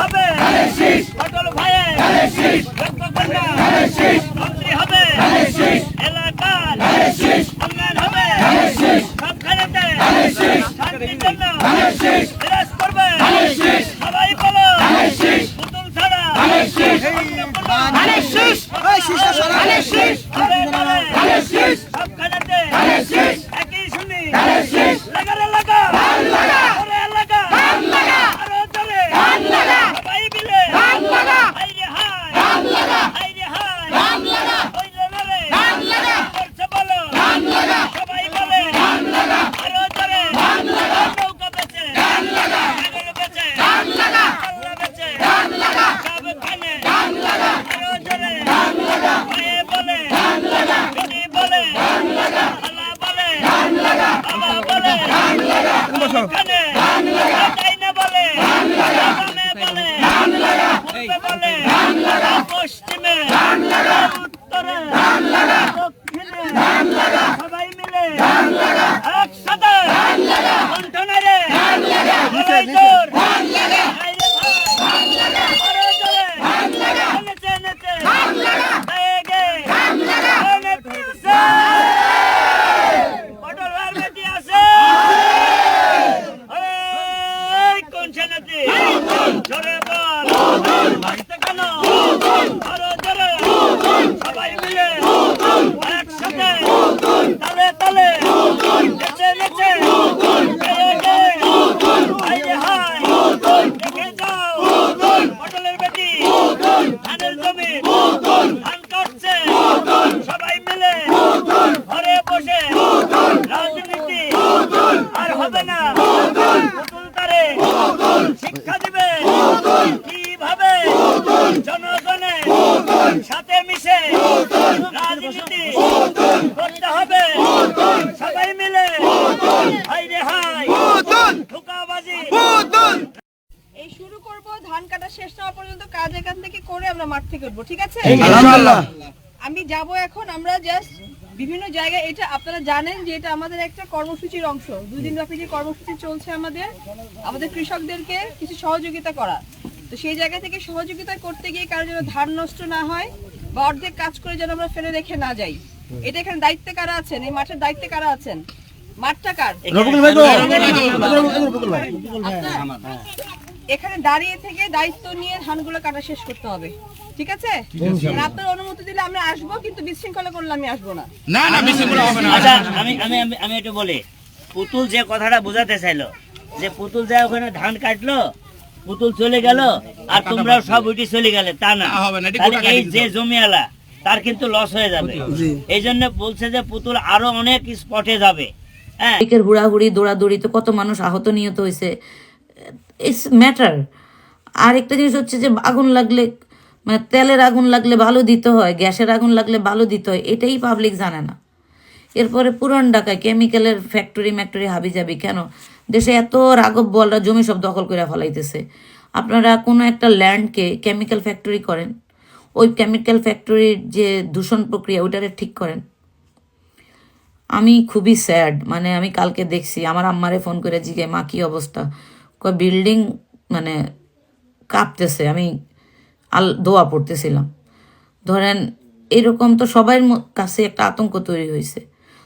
হবে অটল ভাইয়ের যোগ্য কন্যা মন্ত্রী হবে এলাকার উন্নয়ন হবে সবখানেতে শান্তির জন্য বিরাজ করবে সবাই বলো পুতুল ছাড়া সবখানেতে একই শুনি লাগারে লাগা ওরে লাগা আরও জোরে সবাই মিলে হাই রে হাই হাই রে হাই ওই রে না রে করছে বলো সবাই বলে আরও জোরে নৌকা বেচে সাগর বেচে আল্লাহ বেচে সব খানে আরও জোরে ভাইয়ে বলে দিদি বলে আল্লাহ বলে বাবা বলে খানে তাই না বলে বামে বলে পূর্বে বলে। পশ্চিমে উত্তরে দক্ষিণে সবাই মিলে একসাথে কণ্ঠনারে লড়াই জোর হাইরে ভাই আরও জোরে নেচে নেচে গায়ে গায়ে নেচে আছে পটল ভাইয়ের বেটি আছে এই কোন সেনাতি জোরে বল বাড়িতে কেন আরও জোরে সবাই মিলে একসাথে তালে তালে নেচে নেচে গায়ে গায়ে হাই রে হাই দেখে যাও পটলের বেটি ধানের জমি ধান কাটছে সবাই মিলে ঘরে বসে রাজনীতি। আর হবে না। পুতুল তারে শিক্ষা দিবে। কীভাবে? জনগণের সাথে মিশে রাজনীতি করতে হবে। সবাই মিলে হাই রে হাই ধোকাবাজি। এই শুরু করব ধান কাটা শেষ হওয়া পর্যন্ত কাজ এখান থেকে করে আমরা মাঠ থেকে উঠবো ঠিক আছে? আমি যাব এখন আমরা জাস্ট বিভিন্ন জায়গায় এটা আপনারা জানেন যে এটা আমাদের একটা কর্মসূচির অংশ। দুদিন ব্যাপী যে কর্মসূচি চলছে আমাদের আমাদের কৃষকদেরকে কিছু সহযোগিতা করা তো সেই জায়গা থেকে সহযোগিতা করতে গিয়ে কারও যেন ধান নষ্ট না হয় বা অর্ধেক কাজ করে যেন আমরা ফেলে রেখে না যাই। এটা এখানে দায়িত্বে কারা আছেন? এই মাঠের দায়িত্বে কারা আছেন? এখানে দাঁড়িয়ে থেকে দায়িত্ব নিয়ে ধানগুলো কাটা শেষ করতে হবে। ঠিক আছে? আপনার অনুমতি দিলে আমরা আসব কিন্তু বিশৃঙ্খলা করলে আমি আসব না। না না বিশৃঙ্খলা হবে না। আচ্ছা আমি আমি আমি- আমি একটু বলি। পুতুল যে কথাটা বোঝাতে চাইলো যে পুতুল যা ওখানে ধান কাটলো পুতুল চলে গেল আর তোমরাও সব উঠে চলে গেলে তা না। এই যে জমিওয়ালা তার কিন্তু লস হয়ে যাবে। এই জন্য বলছে যে পুতুল আরও অনেক স্পটে যাবে। বাইকের হুড়াহুড়ি দৌড়াদৌড়িতে কত মানুষ আহত নিহত হয়েছে। ইটস ম্যাটার আর একটা জিনিস হচ্ছে যে আগুন লাগলে মানে তেলের আগুন লাগলে ভালো দিতে হয়, গ্যাসের আগুন লাগলে ভালো দিতে হয়, এটাই পাবলিক জানে না। এরপরে পুরান ঢাকায় কেমিক্যালের ফ্যাক্টরি ম্যাক্টরি হাবি যাবি কেন? দেশে এত রাগব বলরা জমি সব দখল করে ফলাইতেছে। আপনারা কোনো একটা ল্যান্ডকে কেমিক্যাল ফ্যাক্টরি করেন, ওই কেমিক্যাল ফ্যাক্টরির যে দূষণ প্রক্রিয়া, ওইটারে ঠিক করেন। আমি খুবই স্যাড মানে আমি কালকে দেখছি, আমার আম্মারে ফোন করে, জিগে, মা, কি অবস্থা? কয়, বিল্ডিং মানে কাঁপতেছে, আমি আল, দোয়া পড়তেছিলাম। ধরেন, এরকম তো সবার কাছে একটা আতঙ্ক তৈরি হয়েছে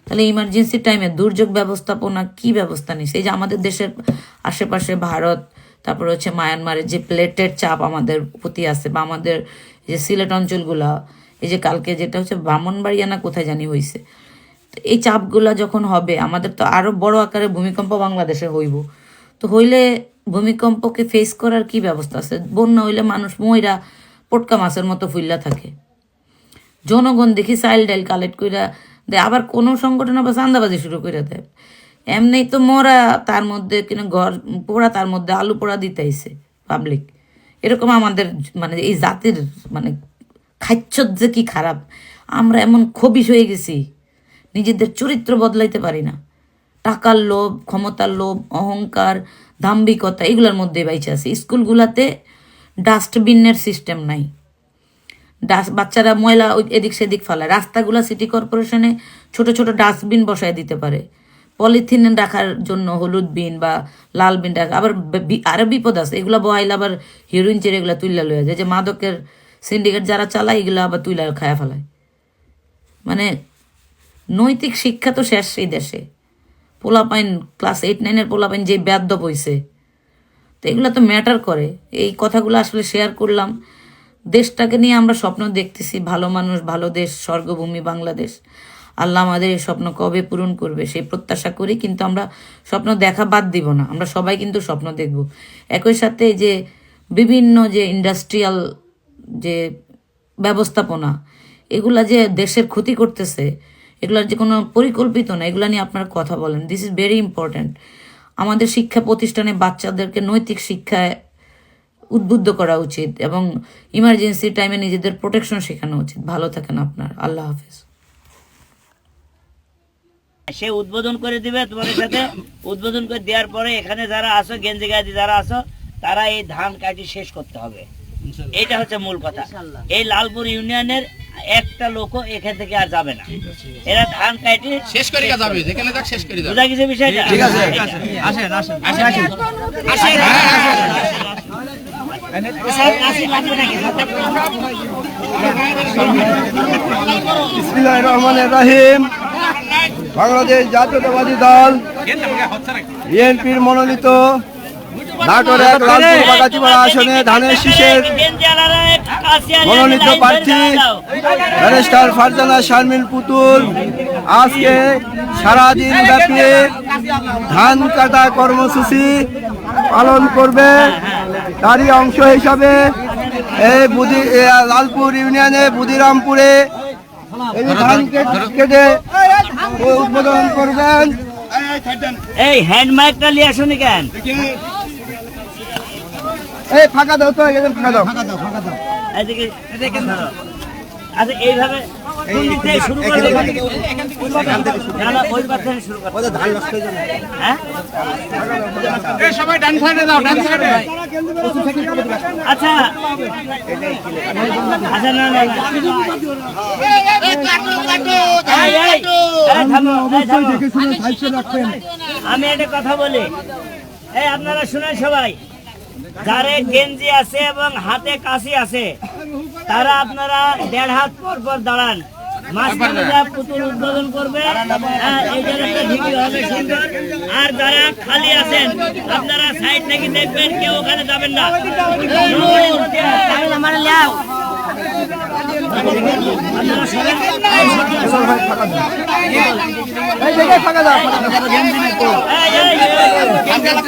তাহলে ইমার্জেন্সি টাইমে দুর্যোগ ব্যবস্থাপনা কি ব্যবস্থা নিছে? এই যে আমাদের দেশের আশেপাশে ভারত, তারপর হচ্ছে মায়ানমারের যে প্লেটের চাপ আমাদের প্রতি আছে, বা আমাদের যে সিলেট অঞ্চলগুলা, এই যে কালকে যেটা হচ্ছে, ব্রাহ্মণবাড়িয়া না কোথায় জানি হয়েছে এই চাপগুলা যখন হবে, আমাদের তো আরও বড় আকারে ভূমিকম্প বাংলাদেশে হইব। তো হইলে ভূমিকম্পকে ফেস করার কি ব্যবস্থা আছে? বন্যা হইলে মানুষ ময়রা, পটকা মাছের মতো ফুল্লা থাকে। জনগণ দেখি চাইল্ড ডাইল কালেক্ট কইরা দেয়, আবার কোনো সংগঠন আবার চান্দাবাজি শুরু করে দেয়। এমনি তো মরা তার মধ্যে কিনা ঘর পোড়া তার মধ্যে আলু পোড়া দিতেইছে পাবলিক এরকম আমাদের মানে এই জাতির মানে খাচ্ছ যে কি খারাপ। আমরা এমন খবিস হয়ে গেছি। নিজেদের চরিত্র বদলাইতে পারি না। টাকার লোভ, ক্ষমতার লোভ, অহংকার, দাম্ভিকতা এগুলোর মধ্যে বাইচে আছে। স্কুলগুলাতে ডাস্টবিনের সিস্টেম নাই। ডাস, বাচ্চারা ময়লা এদিক সেদিক ফেলায়। রাস্তাগুলো সিটি কর্পোরেশনে ছোট ছোট ডাস্টবিন বসায় দিতে পারে। পলিথিন রাখার জন্য হলুদ বিন বা লাল বিন রাখা। আবার বে- বি- আরও বিপদ আছে। এগুলো বহাইলে আবার হিরোইন চেরে এগুলো তুইলা লয়ে যায়। যে মাদকের সিন্ডিকেট যারা চালায়, এগুলো আবার তুইলা খায়া ফেলায়। মানে নৈতিক শিক্ষা তো শেষ এই দেশে। পোলাপাইন ক্লাস এইট, নাইনের পোলাপাইন যে ব্যাদ্য বইছে, তো এগুলো তো ম্যাটার করে। এই কথাগুলো আসলে শেয়ার করলাম। দেশটাকে নিয়ে আমরা স্বপ্ন দেখতেছি, ভালো মানুষ, ভালো দেশ, স্বর্গভূমি বাংলাদেশ। আল্লাহ আমাদের এই স্বপ্ন কবে পূরণ করবে সেই প্রত্যাশা করি, কিন্তু আমরা স্বপ্ন দেখা বাদ দিব না। আমরা সবাই কিন্তু স্বপ্ন দেখব। একই সাথে যে বিভিন্ন যে ইন্ডাস্ট্রিয়াল যে ব্যবস্থাপনা, এগুলা যে দেশের ক্ষতি করতেছে এগুলার যে কোনো পরিকল্পিত না এগুলা নিয়ে আপনারা কথা বলেন। দিস ইজ ভেরি ইম্পর্ট্যান্ট আমাদের শিক্ষা প্রতিষ্ঠানে বাচ্চাদেরকে নৈতিক শিক্ষায় উদ্বুদ্ধ করা উচিত এবং ইমার্জেন্সি টাইমে নিজেদের প্রোটেকশন শেখানো উচিত। ভালো থাকেন আপনার। আল্লাহ হাফিজ। সে উদ্বোধন করে দিবে তোমাদের সাথে। উদ্বোধন করে দেওয়ার পরে এখানে যারা আসো গেঞ্জি গাজি যারা আসো তারা এই ধান কাটি শেষ করতে হবে। এটা হচ্ছে মূল কথা। এই লালপুর ইউনিয়নের একটা লোকও এখান থেকে আর যাবে না। এরা ধান কাটি শেষ করে যাবে যেখানে যাক শেষ করে যাবে। বোঝা গেছে বিষয়টা? ঠিক আছে বিসমিল্লাহির রহমানির রহিম বাংলাদেশ জাতীয়তাবাদী দল বিএনপির মনোনীত নাটোর এক লালপুর বাগাতিপাড়া আসনে ধানের শীষের মনোনীত প্রার্থী ব্যারিস্টার ফারজানা শারমিন পুতুল আজকে সারাদিন ব্যাপী ধান কাটা কর্মসূচি পালন করবে। তারই অংশ হিসাবে এই বুদি এ, লালপুর ইউনিয়নে বুদিরামপুরে এই ধান কেটে- উদ্বোধন করবেন। এই হ্যান্ড মাইকটা নিয়ে আসুনি কেন এই ফাঁকা দাও তো এখানে ফাঁকা দাও। এদিকে আচ্ছা এইভাবে কোন দিক থেকে শুরু করলে না না ওই পাশ শুরু করতে হ্যাঁ সবাই ডান সাইডে যাও ডান সাইডে আচ্ছা। আচ্ছা না না না। এই, এই, এই থামো, এই থামো। আমি একটা কথা বলি। এই আপনারা শুনেন সবাই। যারে গেঞ্জি আছে এবং হাতে কাশি আছে তারা আপনারা দেড় হাত পর পর দাঁড়ান। পুতুল উদ্বোধন করবে হ্যাঁ, আর যারা খালি আছেন আপনারা সাইড থেকে দেখবেন কেউ ওখানে যাবেন না। আপনারা